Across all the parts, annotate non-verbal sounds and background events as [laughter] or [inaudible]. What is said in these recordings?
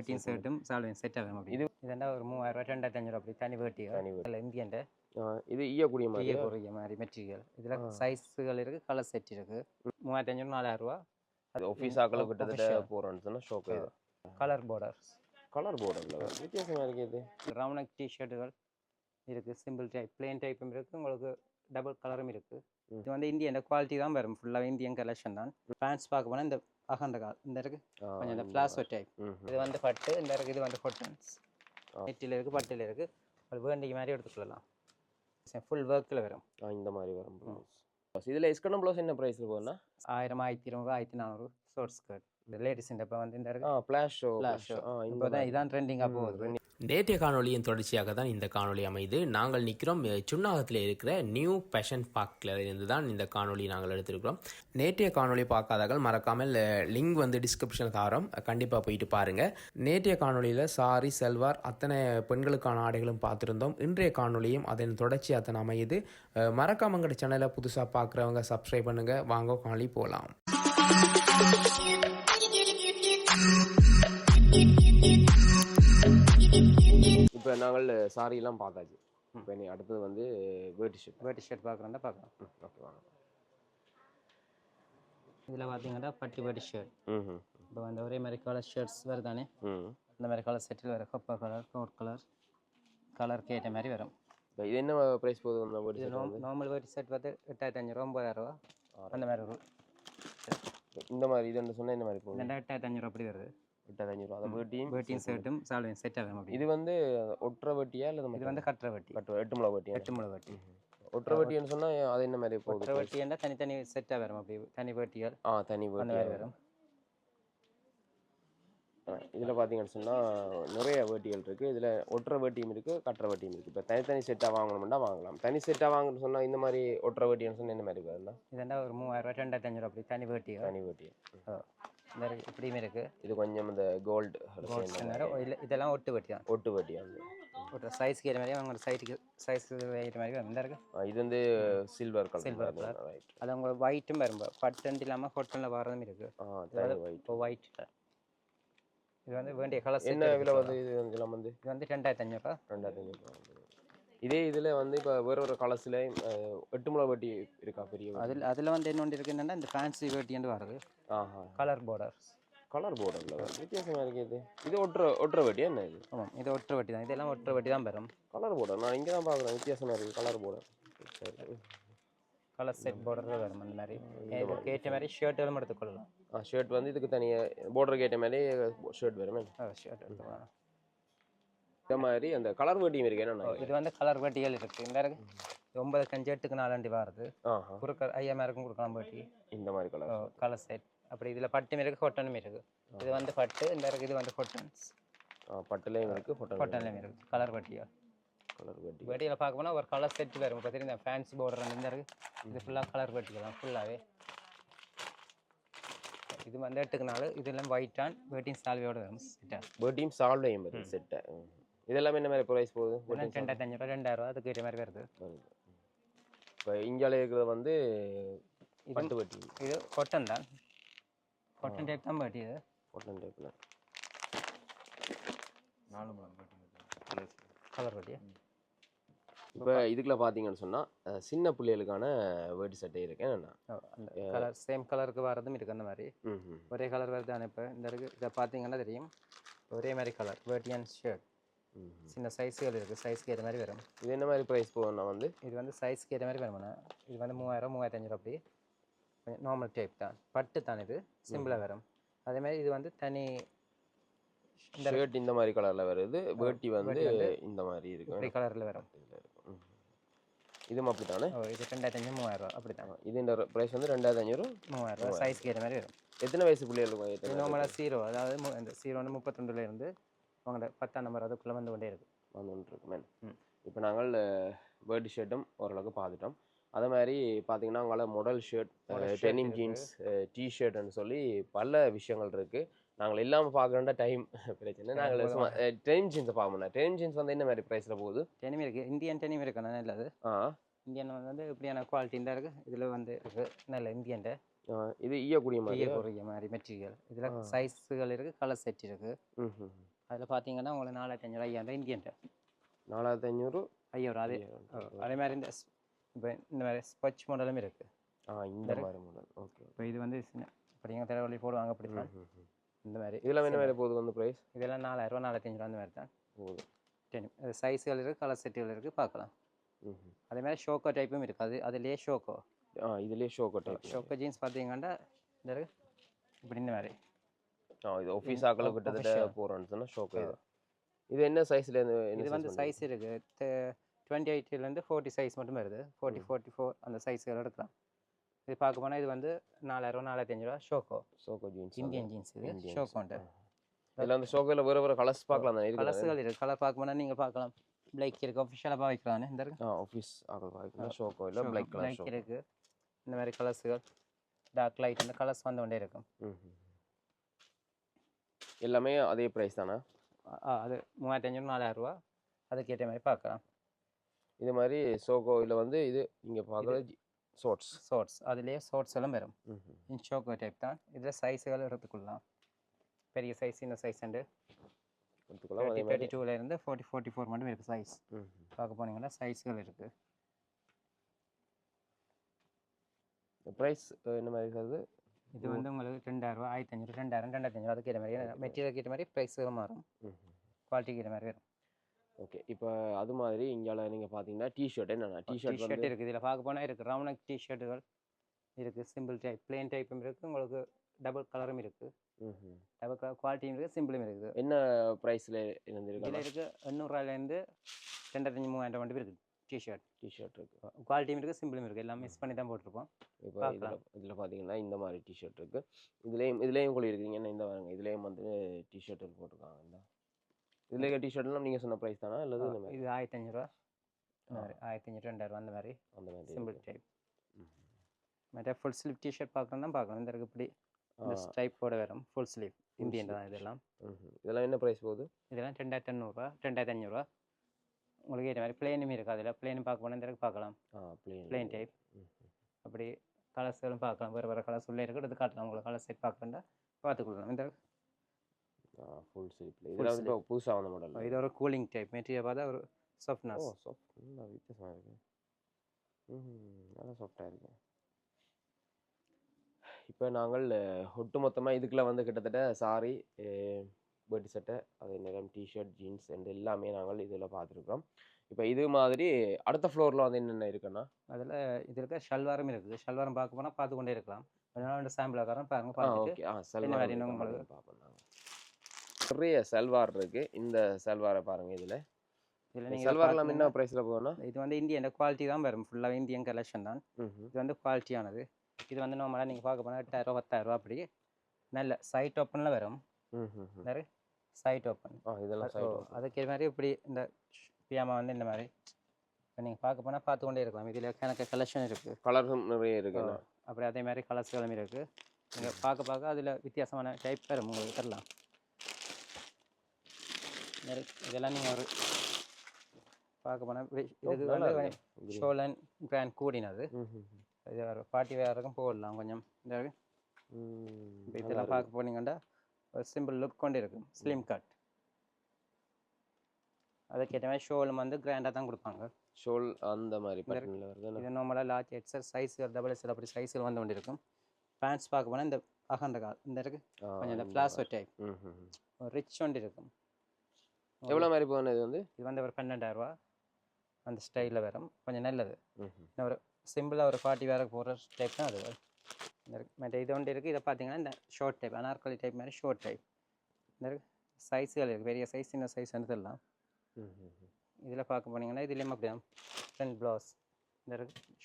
வேட்டியும் ஷர்ட்டும் சால்வையும் செட்டாக வேணும் அப்படி இது- இதெண்டா ஒரு மூவாயிரம் ரெண்டாயிரத்தி அஞ்சூறு அப்படி தனி வேட்டி. இல்லை இந்தியன் இது ஈயக்கூடிய மாதிரி? குறுகிய மாதிரி மெட்டீரியல் இதில். சைஸுகள் இருக்குது கலர் செட் இருக்குது மூவாயிரத்தி அஞ்சூறு நாலாயிரம் ரூபா ஆஃபீஸ் ஆக்களை கிட்டத்தட்ட. போகிறோன்னு ஷோக்கு கலர் பார்டர்ஸ் கலர் போர்டில் வித்தியாசமாக இருக்குது இது. ரவுனக் டிஷர்ட்டுகள் இருக்குது சிம்பிள் டைப் பிளேன் டைப்பும் இருக்குது உங்களுக்கு டபுள் கலரும் இருக்குது. இது வந்து இந்தியன் குவாலிட்டி தான் வரும். ஃபுல்லாக இந்தியன் கலெக்ஷன் தான். பேண்ட்ஸ் பார்க்க போனால் இந்த அகண்ட கால் இந்த இருக்குது ஆ, கொஞ்சம் இந்த பிளாசோ டைப். இது வந்து பட்டு இந்த இருக்குது இது வந்து கொட்டன்ஸ் ஆ. நெட்டில் இருக்குது பட்டில் இருக்குது அது வேண்டிய மாதிரி எடுத்துக்கொள்ளலாம் ஃபுல் ஒர்க்கில் வரும் இந்த மாதிரி வரும் இதில் எஸ்கனம் ப்ளவுஸ் என்ன ப்ரைஸில் போகுதுன்னா ஆயிரம் ஆயிரத்தி இருநூறு ஆயிரத்தி நானூறு ஷோர்ட் ஸ்கர்ட் இந்த லேடிஸ் இந்த இப்போ வந்து இந்த ஆ இருக்குது ஃப்ளாஷ் ஷோ. ஆ இந்த இப்போ தான். இதான் ட்ரெண்டிங்காக போகுது நேற்றைய காணொலியின் தொடர்ச்சியாக தான் இந்த காணொளி அமைது. நாங்கள் நிற்கிறோம் சுண்ணாகத்தில் சுன்னாகத்தில் இருக்கிற நியூ பேஷன் பார்க்கில் இருந்து தான் இந்த காணொலி நாங்கள் எடுத்திருக்கிறோம். நேற்றைய காணொலி பார்க்காதவர்கள் மறக்காமல் லிங்க் வந்து டிஸ்கிரிப்ஷன் தாரோம். கண்டிப்பாக போயிட்டு பாருங்கள் நேற்றைய காணொளியில் சாரி செல்வார் அத்தனை பெண்களுக்கான ஆடைகளும் பார்த்துருந்தோம். இன்றைய காணொளியும் அதன் தொடர்ச்சி அத்தனை அமையுது. அஹ், சேனலை புதுசாக பார்க்குறவங்க சப்ஸ்கிரைப் பண்ணுங்கள் வாங்க காணொலி போகலாம் இப்போ நாங்கள் சாரியெல்லாம் பார்த்தாச்சு. இப்போ நீ அடுத்தது வந்து வேட்டி ஷர்ட் வேட்டி ஷர்ட் பார்க்குறோன்னா பார்க்கலாம். ஓகே வாங்க. இதில் பார்த்தீங்கன்னா பட்டி வேட்டி ஷர்ட் இப்போ வந்து ஒரே மாதிரி கலர் ஷர்ட்ஸ் வருதானே ம். இந்த மாதிரி கலர் செட்டில் வரும் கொப்பர் கலர் கோட் கலர் கலருக்கு ஏற்ற மாதிரி வரும். இப்போ இது என்ன ப்ரைஸ் போகுது அந்த வேட்டி ஷர்ட் நார்மல் வேட்டி செட் வந்து எட்டாயிரத்தி அஞ்சூறு ஒம்பதாயிரம் ரூபா. அந்த மாதிரி வரும். இந்த மாதிரி இது சொன்னால் இந்த மாதிரி போகுது இந்த எட்டாயிரத்தி அஞ்சூறு அப்படி வருது. எட்டாயிரத்தி அந்த வேட்டியும் வேட்டியும் ஷர்ட்டும் செட்டாக வேணும் அப்படி இது வந்து ஒற்றை வெட்டியா இல்லை இது வந்து கட்டுற வேட்டி. கட்டு எட்டு முளை வெட்டியா? எட்டு முளை வேட்டி ஒற்றை வெட்டின்னு சொன்னால் அது என்ன மாதிரி போகுது? ஒற்றை வேட்டியண்டா தனித்தனி செட்டாக வரும் அப்படி தனி வேட்டிகள். ஆ தனி வெட்டி மாதிரி வரும். இதில் பார்த்தீங்கன்னு சொன்னால் நிறைய வேட்டிகள் இருக்குது இதில் ஒற்றை வேட்டியும் இருக்குது கட்டுற வேட்டியும் இருக்குது இப்போ தனித்தனி செட்டாக வாங்கணும்னா வாங்கலாம். தனி செட்டாக வாங்கணும்னு சொன்னால் இந்த மாதிரி ஒற்றை வேட்டின்னு சொன்னால் என்ன மாதிரி வருதுன்னா இதெண்டா ஒரு மூவாயிரம் ரூபா ரெண்டாயிரத்தி அஞ்சூறு அப்படி தனி வேட்டிகள். தனி வேட்டி இருக்கு, இப்படியுமே இருக்குது இது கொஞ்சம் இந்த கோல்டு இதெல்லாம் ஒட்டு வேட்டி தான். ஒட்டு வேட்டி வந்து ஒரு சைஸ்க்கு ஏற்ற மாதிரி அவங்களோட சைட்டுக்கு சைஸுக்கு ஏற்ற மாதிரி வரும். இந்த இருக்கு. இது வந்து சில்வர் கலர் colour. ரைட் அது அவங்க ஒயிட்டும் வரும். பட்டு இல்லாமல் கொட்டனில் வரதும் ஒயிட் இப்போ ஒயிட்டில் இது வந்து வேண்டிய கலர் என்ன விலை வந்து இது இதெல்லாம் வந்து? இது வந்து ரெண்டாயிரத்தி அஞ்சூறுபா ரெண்டாயிரத்தி ஐநூறு இதே இதில் வந்து இப்போ வேற ஒரு கலர்ஸில் எட்டு முளை வட்டி இருக்கா பெரிய வட்டி? அதில் அதில் வந்து என்ன ஒன்று இருக்குன்னா இந்த ஃபேன்சி வேட்டின்னு வருது ஆஹா. கலர் பார்டர்ஸ் கலர் போர்டில் வித்தியாசமாக இருக்குது இது. இது ஒற்றை ஒற்றை வட்டியா என்ன இது? ஆமாம் இது ஒற்றை வட்டி தான். இதெல்லாம் ஒற்றை வட்டி தான் வரும் கலர் போர்டர் நான் இங்கே தான் பார்க்குறேன் வித்தியாசமாக இருக்குது கலர் போர்டர் சரி. கலர் செட் பார்டர் வரும் அந்த மாதிரி. இதுக்கு ஏற்ற மாதிரி ஷர்ட்டுகளும் எடுத்துக்கொள்ளலாம். ஆ ஷர்ட் வந்து இதுக்கு தனியாக பார்டருக்கு ஏற்ற மாதிரி ஷர்ட் வருமே ஷர்ட் எடுத்துக்கலாம். இந்த மாதிரி அந்த கலர் வட்டியும் இருக்கு. என்ன இது வந்து கலர் வட்டிகள் இருக்குது இந்த இருக்கு இது ஒன்பது கஞ்சி எட்டுக்கு நாலாண்டி வருது. ஆஹா. குறுக்க ஐயாயிரம் கொடுக்கலாம் வட்டி. இந்த மாதிரி கலர் கலர் செட் அப்படி இதில் பட்டும் இருக்குது கொட்டனும் இருக்குது இது வந்து பட்டு இந்த இது வந்து கொட்டன்ஸ் பட்டுலேயும் இருக்குது ஃபோட்டோ கொட்டன்லையும் இருக்குது கலர் வட்டியா கலர் வட்டி. வெட்டியில் பார்க்க போனால் ஒரு கலர் செட் வரும் இப்போ தெரியும் ஃபேன்சி பார்டர் இந்த இருக்கு இது ஃபுல்லாக கலர் வெட்டிக்கலாம் ஃபுல்லாகவே இது வந்து எட்டுக்கு நாலு. இது எல்லாம் ஒயிட் ஆன் வெட்டிங் சால்வையோட வரும் செட்டாக வேட்டியும் சால்வையும் வருது செட்டை இதெல்லாமே என்ன மாதிரி ப்ரைஸ் போகுது? ரெண்டாயிரத்தி அஞ்சூறுவா ரெண்டாயிரம் ரூபா அதுக்கு மாதிரி வருது. இப்போ இந்தியாவில் இருக்கிறது வந்து இது பட்டு வட்டி. இது கொட்டன் தான். கொட்டன் டைப் தான் வெட்டி இது. காட்டன் டைப்பில் கலர் வெட்டி. இப்போ இதுக்குள்ள பார்த்தீங்கன்னு சொன்னால் சின்ன பிள்ளைகளுக்கான வேட்டி சட்டை இருக்கு. என்னென்னா? அந்த கலர் சேம் கலருக்கு வரதும் இருக்குது அந்த மாதிரி. ஒரே கலர் வருது தானே இப்போ இந்த இருக்கு இதை பார்த்தீங்கன்னா தெரியும். ஒரே மாதிரி கலர் வேட்டி அண்ட் ஷர்ட். சின்ன சைஸுகள் இருக்குது சைஸ்க்கு ஏற்ற மாதிரி வரும். இது என்ன மாதிரி ப்ரைஸ் போகும்னா வந்து? இது வந்து சைஸ்க்கு ஏற்ற மாதிரி வருமாண்ணா இது வந்து மூவாயிரம் மூவாயிரத்தி அஞ்சூறு அப்படி. கொஞ்சம் நார்மல் டைப் தான். பட்டு தான் இது. சிம்பிளாக வரும். அதே மாதிரி இது வந்து தனி இந்த ஷர்ட் இந்த மாதிரி கலரில் வருது. வேட்டி வந்து இந்த மாதிரி இருக்கு. இப்படி கலரில் வரும். இருக்கும். இதுவும் அப்படி தானே ஓ இது ரெண்டாயிரத்தி அஞ்சு மூவாயிரம் ரூபா அப்படி தான் இது இந்த ப்ரைஸ் வந்து ரெண்டாயிரத்தி அஞ்சூறு மூவாயிரம் ரூபா. சைஸ்க்கு ஏற்ற மாதிரி வரும். எத்தனை வயசு எத்தனை நார்மலாக ஜீரோ அதாவது இந்த ஜீரோ வந்து அவங்களோட பத்தாம் நம்பர் அதுக்குள்ளே வந்து கொண்டே இருக்கு. வந்துட்டு இருக்குமே ம். இப்போ நாங்கள் வேர்டி ஷர்ட்டும் ஓரளவுக்கு பார்த்துட்டோம். அதே மாதிரி பார்த்தீங்கன்னா அவங்களால மாடல் ஷர்ட் டெனிம் இருக்கு. ஜீன்ஸ் டி ஷர்ட்னு சொல்லி பல விஷயங்கள் இருக்குது நாங்கள் இல்லாமல் பார்க்குறோம்னா டைம் [laughs] பிரச்சனை. நாங்கள் சும்மா டெனிம் ஜீன்ஸை பார்க்கணும் டெனிம் ஜீன்ஸ் வந்து என்ன மாதிரி ப்ரைஸில் போகுது? டெனிம் இருக்குது இந்தியன் டெனிம் இருக்கு. நல்லது ஆ. இந்தியன் வந்து இப்படியான குவாலிட்டி இந்த இருக்குது இதில் வந்து இருக்கு. நல்ல இந்தியன் இது ஈயக்கூடிய மாதிரி குறுகிய மாதிரி மெட்டீரியல் இதில் சைஸுகள் இருக்குது கலர் செட் இருக்குது ம் பார்த்தீங்கன்னா உங்களுக்கு நாலாயிரத்தி ஐநூறு ஐயாயிரம் இந்தியன் நாலாயிரத்தி ஐநூறு ஐயாயிரம் அது அதே மாதிரி இந்த இப்போ இந்த மாதிரி ஸ்பச் மாடலும் இருக்குது ஆ இந்த மாதிரி மாடல் ஓகே இப்போ இது வந்து சின்ன படிங்க தலைவலி போடுவாங்க அப்படி தான். இந்த மாதிரி. இதெல்லாம் என்ன மாதிரி போகுது வந்து ப்ரைஸ் இதெல்லாம் நாலாயிரரூவா நாலாயிரத்தி அஞ்சூறுவா அந்த மாதிரி தான். போகுது. டென் சைஸுகள் இருக்குது கலர் செட்டுகள் இருக்குது பார்க்கலாம் அதே மாதிரி ஷோக்கோ டைப்பும் இருக்குது அது அதுலேயே ஷோக்கோ. ஆ இதுலேயே ஷோ டைப் ஷோக்கோ ஜீன்ஸ் பார்த்தீங்கன்னா இந்த இருக்கு. இப்படி இந்த மாதிரி. இது ஆஃபீஸ் ஆக்களை o- கிட்டத்தட்ட. போகிறோன்னு சொன்னால் ஷோக்கு இது இது என்ன சைஸில் இது வந்து சைஸ் இருக்குது டுவெண்ட்டி எயிட்லேருந்து ஃபோர்ட்டி சைஸ் மட்டும் வருது. ஃபோர்ட்டி ஃபோர்ட்டி ஃபோர் அந்த சைஸ்கள் எடுக்கலாம். இது பார்க்க போனால் இது வந்து நாலாயிரம் நாலாயிரத்தி அஞ்சூறுவா ஷோக்கோ ஷோக்கோ ஜீன்ஸ் இந்தியன் ஜீன்ஸ் இது. ஷோக்கோன்ட்டு இதில் அந்த ஷோக்கில் வேறு வேறு கலர்ஸ் பார்க்கலாம் தானே? கலர்ஸுகள் இருக்குது கலர் பார்க்க போனால் நீங்கள் பார்க்கலாம். பிளைக் இருக்குது அஃபிஷியலாக வைக்கிறானே இந்த ஆ ஆஃபீஸ் ஆக்கள் பார்க்கலாம் ஷோக்கோ இல்லை பிளாக் கலர் இருக்குது இந்த மாதிரி கலர்ஸுகள் டார்க் லைட் இந்த கலர்ஸ் வந்து கொண்டே இருக்கும். எல்லாமே அதே ப்ரைஸ் தானே? அது மூவாயிரத்தி அஞ்சூறு நாலாயிரரூவா அதுக்கேற்ற மாதிரி பார்க்கலாம். இது மாதிரி ஷோக்கோ இதில் வந்து இது நீங்கள் பார்க்குறது ஷோர்ட்ஸ் ஷார்ட்ஸ் அதுலேயே ஷார்ட்ஸ் எல்லாம் வரும். ஷோக்கோ டைப் தான். இதில் சைஸுகள் எடுத்துக்கொள்ளலாம். பெரிய சைஸ் இந்த சைஸ் உண்டு எடுத்துக்கலாம் அதே மாதிரி டூலேருந்து ஃபோர்ட்டி ஃபோர்ட்டி ஃபோர் மட்டும் இருக்குது சைஸ். பார்க்க போனீங்கன்னா சைஸ்கள் இருக்குது ப்ரைஸ் என்ன மாதிரி இருக்காது? இது வந்து உங்களுக்கு ரெண்டாயிரரூவா ஆயிரத்தி அஞ்சூறு ரெண்டாயிரம் ரெண்டாயிரத்தி அஞ்சூறு அதுக்கு ஏற்ற மாதிரி மெட்டீரியல் ஏற்ற மாதிரி ப்ரைஸுகள் மாறும். குவாலிட்டிக்கு ஏற்ற மாதிரி வரும். ஓகே இப்போ அது மாதிரி இங்கால நீங்கள் பார்த்தீங்கன்னா டிஷர்ட் என்னென்ன? டிஷர்ட் வந்து இருக்குது. இதில் பார்க்க போனால் இருக்குது ரவுண்ட் நெக் டிஷர்ட்டுகள் இருக்குது சிம்பிள் டைப் பிளேன் டைப்பும் இருக்குது உங்களுக்கு டபுள் கலரும் இருக்குது. டபுள் கலர் குவாலிட்டியும் இருக்குது சிம்பிளும் இருக்குது. என்ன ப்ரைஸில் இருந்திருக்காங்க இதில் இருக்குது எண்ணூறுரூவாயிலேருந்து ரெண்டாயிரத்தி மூவாயிரம் மட்டும் இருக்குது. டிஷர்ட் டிஷர்ட் இருக்கு. குவாலிட்டியும் இருக்குது சிம்பிளும் இருக்குது எல்லாம் மிஸ் பண்ணி தான் போட்டிருப்போம் இப்போ இதில். இதில் பார்த்தீங்கன்னா இந்த மாதிரி டிஷர்ட் இருக்கு. இதுலேயும் இதுலேயும் கூட இருக்கீங்கன்னா இந்த பாருங்க. இதுலேயும் வந்து டிஷர்ட் போட்டிருக்காங்க. இந்த. இதில் இருக்க டிஷர்ட்லாம் நீங்கள் சொன்ன ப்ரைஸ் தானா? அல்லது மாதிரி? இது ஆயிரத்தி இந்த மாதிரி ஆயிரத்தி அஞ்சூறு ரெண்டாயிரம் அந்த மாதிரி. அந்த மாதிரி சிம்பிள். டைப். மற்ற ஃபுல் ஸ்லீவ் டிஷர்ட் பார்க்கணும் தான் பார்க்கணும் இந்த இருக்கு இப்படி இந்த ஆ. ஸ்டைப்போட வரும். ஃபுல் ஸ்லீவ் இந்தியன் தான் இதெல்லாம். இதெல்லாம் என்ன ப்ரைஸ் போகுது? இதெல்லாம் ரெண்டாயிரத்தி எண்ணூறுரூவா ரெண்டாயிரத்தி அஞ்சூறுரூவா உங்களுக்கு ஏற்ற மாதிரி பிளேனும் இருக்குது. அதில் பிளேன் பார்க்க போனால் இந்த பார்க்கலாம். பிளேன் டைப் அப்படி கலர்ஸ்களும் பார்க்கலாம். வேறு வேறு கலர்ஸ் உள்ளே இருக்குது. காட்டலாம். உங்களுக்கு கலர் செட் பார்க்கணுண்டா பார்த்துக்கொள்ளலாம் இந்த ஃபுல் ஸ்லீப்பில் இதெல்லாம் வந்து இப்போ புதுசாக வந்த மாடல் இது ஒரு கூலிங் டைப் மெட்டீரியல் பார்த்தா ஒரு ஓ சாஃப்ட்னஸ் சாஃப்ட் நல்லா வித்தியாசமாக இருக்கு. ம் நல்லா சாஃப்டாக இருக்கு. இப்போ நாங்கள் ஒட்டுமொத்தமாக இதுக்குள்ள வந்து கிட்டத்தட்ட சாரி பேர்டி சட்டை அதே நேரம் டிஷர்ட் ஜீன்ஸ் அண்ட் எல்லாமே நாங்கள் இதில் பார்த்துருக்குறோம். இப்போ இது மாதிரி அடுத்த ஃப்ளோரில் வந்து என்னென்ன இருக்குன்னா? அதில் இது இருக்க ஷல்வாரும் இருக்குது. ஷல்வாரம் பார்க்க போனால் பார்த்து கொண்டே இருக்கலாம். ரெண்டு சாம்பிள் காரம் பாருங்க பார்த்துட்டு ஆ சல்வார்? பார்ப்போம். நிறைய சல்வார் இருக்கு. இந்த சல்வாரை பாருங்க இதில். இதில் நீங்கள் சல்வார்லாம் என்ன ப்ரைஸில் போகணும் இது வந்து இந்தியன் குவாலிட்டி தான் வரும். ஃபுல்லாக இந்தியன் கலெக்ஷன் தான். இது வந்து குவாலிட்டியானது இது வந்து நார்மலாக நீங்கள் பார்க்க போனால் எட்டாயிரம் பத்தாயிரரூவா அப்படி. நல்ல சைட் ஓப்பனில் வரும். சைட் ஓப்பன் இதெல்லாம் அதுக்கு மாதிரி இப்படி இந்த பியாமா வந்து இந்த மாதிரி இப்போ நீங்கள் பார்க்க போனால் பார்த்து கொண்டே இருக்கலாம். இதில் கணக்கு கலெக்ஷன் இருக்குது கலரும் நிறைய இருக்கு அப்படி அதே மாதிரி கலர்ஸ்களும் இருக்குது நீங்கள் பார்க்க பார்க்க அதில் வித்தியாசமான டைப் வரும் உங்களுக்கு தரலாம் இதெல்லாம் நீங்கள் ஒரு பார்க்க போனால். ஷோலன் கிராண்ட் கூடினது. இது பார்ட்டி வேறுக்கும் போடலாம் கொஞ்சம். இதெல்லாம். பார்க்க போனீங்கன்னா ஒரு சிம்பிள் லுக் கொண்டு இருக்கும் ஸ்லிம் கட் அதுக்கேற்ற மாதிரி ஷோலும் வந்து கிராண்டாக தான் கொடுப்பாங்க. ஷோல் அந்த மாதிரி இது நார்மலாக large XL size double XL அப்படி சைஸில் வந்து கொண்டு இருக்கும் பேண்ட்ஸ் பார்க்க போனால் இந்த அகண்ட கால் இந்த இருக்கு. கொஞ்சம் இந்த பிளாசோ டைப். ஒரு ரிச் ஒன்று இருக்கும் எவ்வளோ மாதிரி போகணும் இது வந்து? இது வந்து ஒரு பன்னெண்டாயிரரூவா அந்த ஸ்டைலில் வரும். கொஞ்சம் நல்லது. ஒரு சிம்பிளாக ஒரு ஃபார்ட்டி வேறு போகிற டைப் தான் அது. மற்ற இது ஒன்று இருக்குது. இதை பார்த்தீங்கன்னா இந்த ஷார்ட் டைப் அனார்கலி டைப் மாதிரி ஷார்ட் டைப் இந்த சைஸுகள் இருக்குது பெரிய சைஸ் சின்ன சைஸ் எடுத்துடலாம். இதில் பார்க்க போனீங்கன்னா இதுலேயும் அப்படி தான் ஃப்ரண்ட் ப்ளவுஸ் இந்த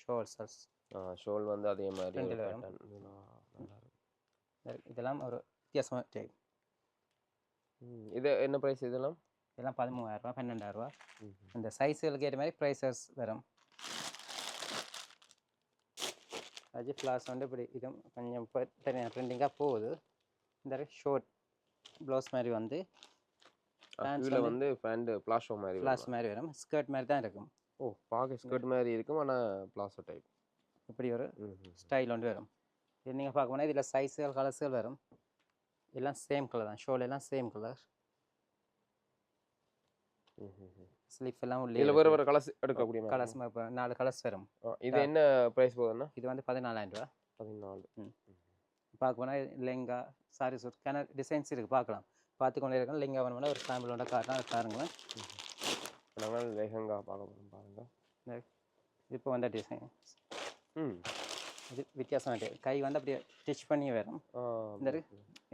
ஷோல்சர்ஸ் ஷோல் வந்து அதே மாதிரி. இதெல்லாம் ஒரு வித்தியாசமான டைப் இது என்ன ப்ரைஸ் இதெல்லாம்? இதெல்லாம் பதிமூவாயிரரூவா பன்னெண்டாயிரரூவா ம் ம். இந்த சைஸுகளுக்கு ஏற்ற மாதிரி ப்ரைஸஸ் வரும். வந்து இப்படி இது கொஞ்சம் இப்போ தனியாக ட்ரெண்டிங்காக போகுது. இந்த ஷோர்ட் ப்ளவுஸ் மாதிரி வந்து கீழே வந்து- வந்து பேண்ட் பிளாஷோ மாதிரி வருமா? மாதிரி வரும். ஸ்கர்ட் மாதிரி தான் இருக்கும். ஓ பார்க்க ஸ்கர்ட் மாதிரி இருக்கும் ஆனால் பிளாஷோ டைப் இப்படி ஒரு. ஸ்டைல் ஒன்று வரும். இது நீங்கள் பார்க்க போனால் இதில் சைஸுகள் கலர்ஸுகள் வரும். எல்லாம் சேம் கலர் தான். ஷோல் எல்லாம் சேம் கலர் ஸ்லிப் எல்லாம் உள்ளே இதில் வேறு வேறு கலர்ஸ் எடுக்கக்கூடிய கலர்ஸ் இப்போ நாலு கலர்ஸ் வரும். இது என்ன ப்ரைஸ் போகுதுன்னா? இது வந்து பதினாலாயிரம் ரூபா பதினாலு பார்க்க போனால் லெங்கா சாரி சூட் கேன டிசைன்ஸ் இருக்குது பார்க்கலாம். பார்த்து கொண்டே இருக்கோம் லெங்கா வேணும்னா ஒரு சாம்பிளோட காரணம் அதை பாருங்களேன் நாங்கள் லெஹங்கா பார்க்க போகிறோம் பாருங்க. இப்போ வந்த டிசைன் ம். இது வித்தியாசம் கை வந்து அப்படியே ஸ்டிச் பண்ணி வரும். இந்த.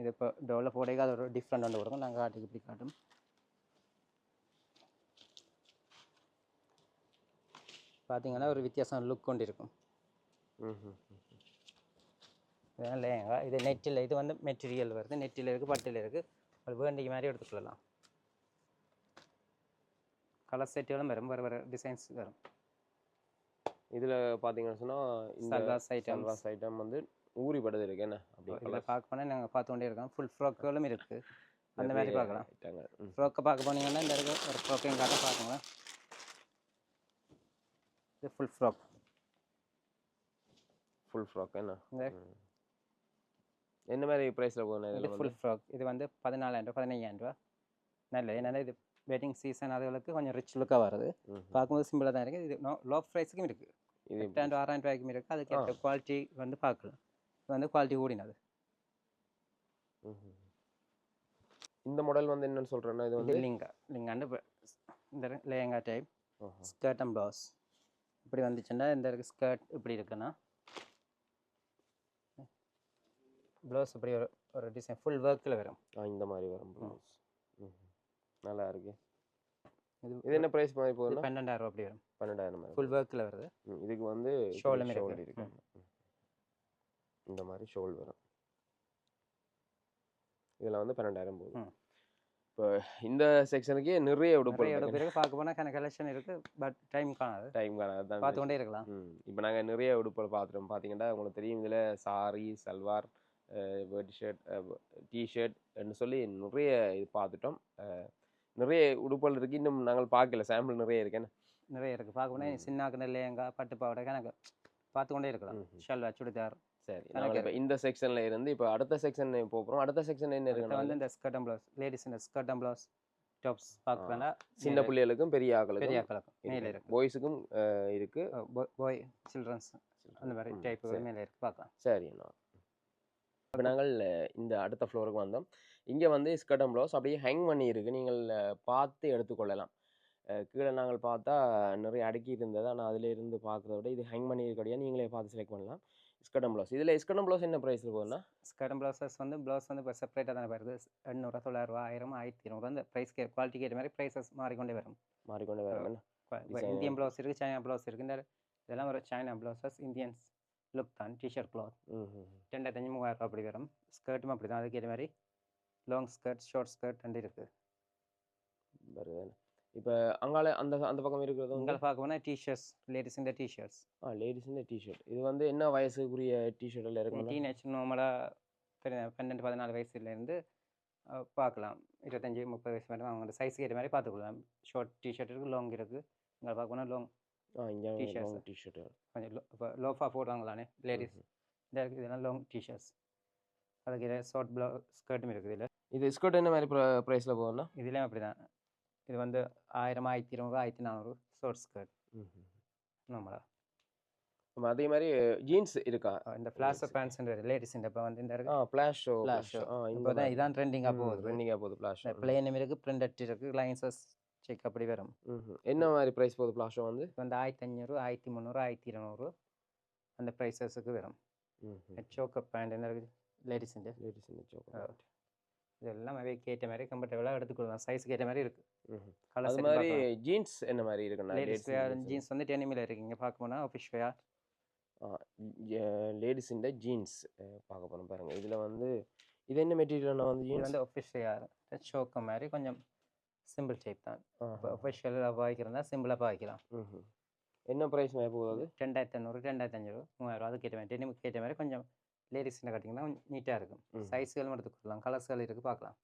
இது இப்போ டெவலப் போடையே அது ஒரு டிஃப்ரெண்ட் வந்து கொடுக்கும். நாங்கள் காட்டுக்கு இப்படி காட்டும். பார்த்தீங்கன்னா ஒரு வித்தியாசம் லுக் கொண்டு இருக்கும். ம் ம் ம். இதெல்லாம் லேங்கா இது நெட்டில் இது வந்து மெட்டீரியல் வருது. நெட்டில் இருக்குது பட்டில் இருக்குது அது வேண்டிய மாதிரி எடுத்துக்கொள்ளலாம் கலர் செட்டுகளும் வரும் வர வர டிசைன்ஸ் வரும். இதுல பாத்தீங்கன்னு சொன்னா இந்த சல்வாஸ் ஐட்டம் சல்வாஸ் ஐட்டம் வந்து ஊறிப்படுது இருக்கு என்ன? அப்படி இதில் பார்க்க போனால் நாங்கள் பார்த்து கொண்டே இருக்கோம். ஃபுல் ஃப்ராக்குகளும் இருக்குது அந்த மாதிரி பார்க்கலாம். ஃப்ராக்கை பார்க்க போனீங்கன்னா இந்த இருக்க ஒரு ஃப்ராக்கையும் காட்ட பார்க்குங்க இது ஃபுல் ஃப்ராக் ஃபுல் ஃப்ராக் என்ன. என்ன மாதிரி ப்ரைஸில் போகணும் இது ஃபுல் ஃப்ராக் இது வந்து பதினாலாயிரம் ரூபா பதினையாயிரம் ரூபா. நல்லது. என்னென்னா இது வெட்டிங் சீசன் அதுகளுக்கு கொஞ்சம் ரிச் லுக்காக வருது. பார்க்கும்போது சிம்பிளாக தான் இருக்குது இது லோ ப்ரைஸுக்கும் இருக்குது இது எட்டாயிரம் ஆறாயிரம் ரூபாய்க்கும் இருக்குது அதுக்கு குவாலிட்டி வந்து பார்க்கலாம். இது வந்து குவாலிட்டி கூடினது. இந்த மாடல் வந்து என்னன்னு சொல்றேன்னா இது வந்து லிங்கா. லிங்காண்டு இந்த lehenga type. Skirt and blouse இப்படி வந்துச்சுன்னா இந்த ஸ்கர்ட் இப்படி இருக்குன்னா ப்ளவுஸ் இப்படி ஒரு ஒரு டிசைன் ஃபுல் ஒர்க்கில் வரும். இந்த மாதிரி வரும். ம். நல்லா இருக்கு. இது இது என்ன ப்ரைஸ் மாதிரி போகுதுன்னா? பன்னெண்டாயிரம் அப்படி வரும். பன்னெண்டாயிரம் ஃபுல் ஒர்க்கில் வருது. இதுக்கு வந்து ஷோலும் ஷோல் இருக்கு. இந்த மாதிரி ஷோல் வரும். இதில் வந்து பன்னெண்டாயிரம் போகுது. இப்போ இந்த செக்ஷனுக்கே நிறைய உடுப்பு நிறைய பார்க்க போனால் கலெக்ஷன் இருக்குது பட் டைம் காணாது. டைம் தான் பார்த்து கொண்டே இருக்கலாம். இப்போ நாங்கள் நிறைய உடுப்புகள் பார்த்துட்டோம். பார்த்தீங்கன்னா உங்களுக்கு தெரியும் இதில் சாரி சல்வார் ஷர்ட் டிஷர்ட்னு சொல்லி நிறைய இது பார்த்துட்டோம். நிறைய உடுப்புகள் இருக்குது இன்னும் நாங்கள் பார்க்கல. சாம்பிள் நிறைய இருக்கேன்னு நிறைய இருக்குது பார்க்க போனால் சின்னாக்கு லேங்கா பட்டு பாவாடை கணக்கு. பார்த்து கொண்டே இருக்கலாம். ஷல்வா சுடிதார். சரி நாங்கள் இப்போ இந்த செக்ஷனில் இருந்து இப்போ அடுத்த செக்ஷன் போகிறோம் அடுத்த செக்ஷன் என்ன வந்து இந்த ஸ்கர்ட் அண்ட் ப்ளவுஸ் லேடிஸ் இந்த ஸ்கர்ட் அண்ட் ப்ளவுஸ் டாப்ஸ் பார்க்கலன்னா சின்ன பிள்ளைகளுக்கும் பெரிய பெரிய ஆக்களுக்கும் மேலே இருக்கு. பாய்ஸுக்கும் இருக்கு. பாய் சில்ட்ரன்ஸ் அந்த மாதிரி டைப். மேலே இருக்கு. பார்க்கலாம். சரி அண்ணா இப்போ நாங்கள் இந்த அடுத்த ஃப்ளோருக்கு வந்தோம். இங்கே வந்து ஸ்கர்ட் அண்ட் ப்ளவுஸ் அப்படியே ஹேங் பண்ணி இருக்கு. நீங்கள் பார்த்து எடுத்துக்கொள்ளலாம். கீழே நாங்கள் பார்த்தா நிறைய அடுக்கி இருந்தது. ஆனால் அதில் இருந்து பார்க்குறத விட இது ஹேங் பண்ணி இருக்கடியா நீங்களே பார்த்து செலக்ட் பண்ணலாம். ஸ்கர்ட் அண்ட் ப்ளவுஸ் இதில் ஸ்கர்ட் அண்ட் ப்ளவுஸ் என்ன ப்ரைஸில் போகுதுன்னா? ஸ்கர்ட் அண்ட் ப்ளவுசஸ் வந்து ப்ளவுஸ் வந்து இப்போ செப்பரேட்டாக தானே வருது. எண்ணூறுவா தொள்ளாயிரரூவா ஆயிரம் ஆயிரத்தி இருநூறு அந்த ப்ரைஸ் கே குவாலிட்டிக்கு ஏற்ற மாதிரி ப்ரைஸஸ் மாறிக்கொண்டே வரும். மாறிக்கொண்டு வரும். இந்தியன் ப்ளவுஸ் இருக்குது சைனா ப்ளவுஸ் இருக்குது இந்த இதெல்லாம் ஒரு சைனா ப்ளவுசஸ் இந்தியன்ஸ் லுக் தான் டிஷர்ட் க்ளாத். ரெண்டாயிரத்தஞ்சு மூவாயிரரூவா அப்படி வரும். ஸ்கர்ட்டும் அப்படி தான் அதுக்கேற்ற மாதிரி லாங் ஸ்கர்ட் ஷார்ட் ஸ்கர்ட் ரெண்டு இருக்குது வருது இப்போ அங்கால அந்த அந்த பக்கம் இருக்கிறது உங்களை பார்க்க போனால் டிஷர்ட்ஸ் லேடிஸ் இந்த டிஷர்ட்ஸ் ஆ லேடிஸுங்க டிஷர்ட் இது வந்து என்ன வயசுக்குரிய டிஷர்ட்டில் இருக்கும் டீனேஜ் நார்மலாக பன்னெண்டு பதினாலு வயசுலேருந்து பார்க்கலாம். இருபத்தஞ்சி முப்பது வயசு வரை அவங்களோட சைஸ்க்கு ஏற்ற மாதிரி பார்த்துக்கலாம் ஷார்ட் டிஷர்ட் இருக்குது லாங் இருக்குது இங்கே பார்க்க போனால் லாங் T-shirts. டிஷர்ட் கொஞ்சம் இப்போ லோஃபா போடுறாங்களானே லேடிஸ் இதெல்லாம் லாங் டிஷர்ட்ஸ் அதுக்கு ஷார்ட் ப்ளவு ஸ்கர்ட்டும் இருக்குது இதில். இது ஸ்கர்ட் என்ன மாதிரி ப்ரைஸில் போகுதுன்னா இதுலேயும் அப்படி தான் இது வந்து ஆயிரம் ஆயிரத்தி இருநூறு ஆயிரத்தி நானூறு ஷார்ட் ஸ்கர்ட் ஆமா, அதே மாதிரி ஜீன்ஸ் இருக்கா இந்த ஃப்ளாஷர் பேண்ட்ஸ் லேடிஸ் இந்த இப்போ வந்து இந்த இருக்கு ஃப்ளாஷ் ஃப்ளாஷ் இப்போ தான் இதான் ட்ரெண்டிங்காக போகுது ட்ரெண்டிங்காக போகுது ஃப்ளாஷ் இந்த பிளேனும் இருக்குது பிரிண்டட் இருக்குது லைன்ஸஸ் செக் அப்படி வரும் என்ன மாதிரி ப்ரைஸ் போகுது ஃப்ளாஷ் வந்து வந்து ஆயிரத்தி அஞ்சூறு ஆயிரத்தி முந்நூறு ஆயிரத்தி இருநூறு அந்த ப்ரைஸஸுக்கு வரும் இருக்குது லேடிஸுண்டு லேடிஸ் இந்த ஜோக் இதெல்லாம் ஏற்ற மாதிரி கம்ஃபர்டபுளாக எடுத்துக்கலாம் சைஸுக்கு ஏற்ற மாதிரி இருக்குது கலர் மாதிரி ஜீன்ஸ் என்ன மாதிரி இருக்குண்ணா லேடிஸ் வேர் ஜீன்ஸ் வந்து டெனிமில் இருக்குங்க பார்க்க போனால் ஆஃபீஸ் வேர் லேடிஸ் இந்த ஜீன்ஸ் பார்க்க போகிறோம் பாருங்க. இதில் வந்து இது என்ன மெட்டீரியல்னா வந்து ஜீன்ஸ் வந்து ஆஃபீஸ் வேர் சோக்க மாதிரி கொஞ்சம் சிம்பிள் டைப் தான். ஒஃபிஷியலாக பாய்க்கிறதா சிம்பிளாக பாய்க்கலாம் என்ன ப்ரைஸ் போகுது? ரெண்டாயிரத்தி ஐநூறு ரெண்டாயிரத்தி அஞ்சூறு மூவாயிரம் அதுக்கு ஏற்ற மாதிரி டெனிமுக்கு ஏற்ற மாதிரி கொஞ்சம் லேடிஸில் கட்டிங்கன்னா நீட்டாக இருக்கும். ம். சைஸ்களும் எடுத்துக்கலாம் கலர்ஸ்கள் இருக்குது பார்க்கலாம்.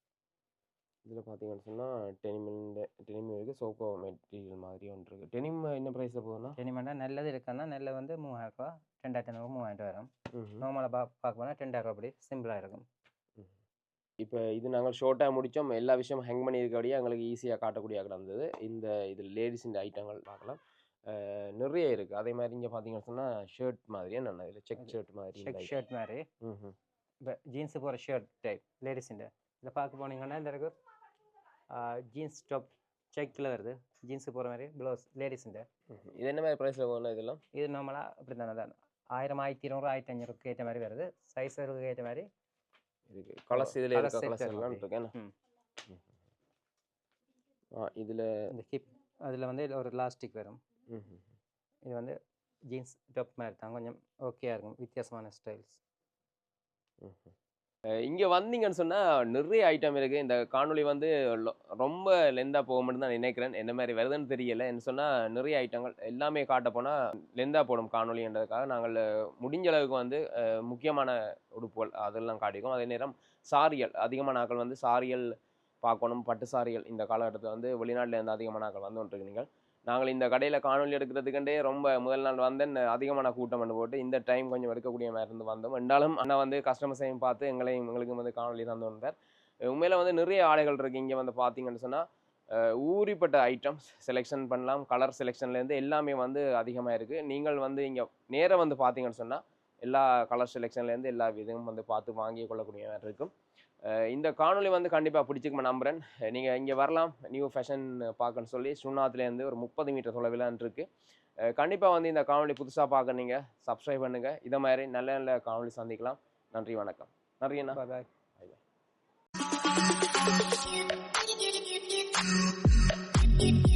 இதில் பார்த்தீங்கன்னு சொன்னால் டெனிமில் டெனிம் இருக்குது சோக்கோ மெட்டீரியல் மாதிரி ஒன்று இருக்குது டெனிம் என்ன ப்ரைஸில் போகுதுன்னா? டெனிமெண்டா நல்லது இருக்குன்னா நல்ல வந்து மூவாயிரம் ரூபா ரெண்டாயிரத்தி ஐநூறு மூவாயிரம் ரூபா வரும். நார்மலாக பா பார்க்க போனால் ரெண்டாயிரம் ரூபா அப்படி சிம்பிளாக இருக்கும். இப்போ இது நாங்கள் ஷோர்ட்டாக முடித்தோம் எல்லா விஷயமும் ஹேங் பண்ணியிருக்கபடியே எங்களுக்கு ஈஸியாக காட்டக்கூடிய கிடந்தது இந்த இதில் லேடிஸின் ஐட்டங்கள் பார்க்கலாம். நிறைய இருக்குது அதே மாதிரி இங்கே பார்த்தீங்கன்னு சொன்னால் ஷர்ட் மாதிரியே நான் இதில் செக் ஷர்ட் மாதிரி செக். ஷர்ட் மாதிரி. இப்போ ஜீன்ஸு போகிற ஷர்ட் டைப் லேடிஸுண்டு இதை பார்க்க போனீங்கன்னா இந்த இருக்கு. ஜீன்ஸ் டாப் செக்கில் வருது. ஜீன்ஸு போகிற மாதிரி ப்ளவுஸ் லேடிஸுண்டு. இது என்ன மாதிரி ப்ரைஸில் போகணும் இதெல்லாம்? இது நார்மலாக அப்படி தானே தான் ஆயிரம் ஆயிரத்தி இருநூறு ஆயிரத்தி ஐநூறுக்கு ஏற்ற மாதிரி வருது. சைஸருக்கு ஏற்ற மாதிரி. இருக்கு கலர்ஸ் இதில் இருக்க? கலர்ஸ் எல்லாம். இருக்கேன் இதில் இந்த ஹிப் அதில் வந்து ஒரு லாஸ்டிக் வரும். இது வந்து ஜீன்ஸ் டாப் மாதிரி தான். கொஞ்சம் ஓகே இருக்கும். வித்தியாசமான ஸ்டைல்ஸ் இங்கே வந்தீங்கன்னு சொன்னால் நிறைய ஐட்டம் இருக்குது இந்த காணொலி வந்து ரொம்ப லெந்தாக போக தான் நினைக்கிறேன். என்ன மாதிரி வருதுன்னு தெரியல. என்ன சொன்னால் நிறைய ஐட்டங்கள் எல்லாமே காட்ட போனால் லெந்தாக போடும் காணொலின்றதுக்காக நாங்கள் முடிஞ்ச அளவுக்கு வந்து முக்கியமான உடுப்புகள் அதெல்லாம் காட்டிக்கும் அதே நேரம் சாரியல் அதிகமான நாட்கள் வந்து சாரியல் பார்க்கணும். பட்டு சாரியல் இந்த காலகட்டத்தில் வந்து வெளிநாட்டில் இருந்து அதிகமான நாட்கள் வந்து கொண்டிருக்கிறீங்க நாங்கள் இந்த கடையில் காணொலி எடுக்கிறதுக்கண்டே ரொம்ப முதல் நாள் வந்தேன். அதிகமான கூட்டம் பண்ணி போட்டு இந்த டைம் கொஞ்சம் எடுக்கக்கூடிய மாதிரி இருந்து வந்தோம். என்றாலும் அண்ணா வந்து கஸ்டமர்ஸையும் பார்த்து எங்களையும் எங்களுக்கு வந்து காணொலி தந்து வந்தார் உண்மையில் வந்து நிறைய ஆடைகள் இருக்குது இங்கே வந்து பார்த்தீங்கன்னு சொன்னால் ஊறிப்பட்ட ஐட்டம்ஸ் செலெக்ஷன் பண்ணலாம். கலர் செலெக்ஷன்லேருந்து எல்லாமே வந்து அதிகமாக இருக்குது நீங்கள் வந்து இங்கே நேராக வந்து பார்த்தீங்கன்னு சொன்னால் எல்லா கலர் செலெக்ஷன்லேருந்து எல்லா விதமும் வந்து பார்த்து வாங்கி கொள்ளக்கூடிய மாதிரி இருக்கும். இந்த காணொளி வந்து கண்டிப்பாக பிடிச்சிக்குமா நம்புறேன். நீங்கள் இங்கே வரலாம். நியூ ஃபேஷன் பார்க்கன்னு சொல்லி சுண்ணாத்துலேருந்து ஒரு முப்பது மீட்டர் தொலைவிலான் இருக்குது கண்டிப்பாக வந்து இந்த காணொளி புதுசாக பார்க்க நீங்கள் சப்ஸ்கிரைப் பண்ணுங்கள் இதை மாதிரி நல்ல நல்ல காணொளி சந்திக்கலாம். நன்றி வணக்கம். நன்றி அண்ணா. பாய் you.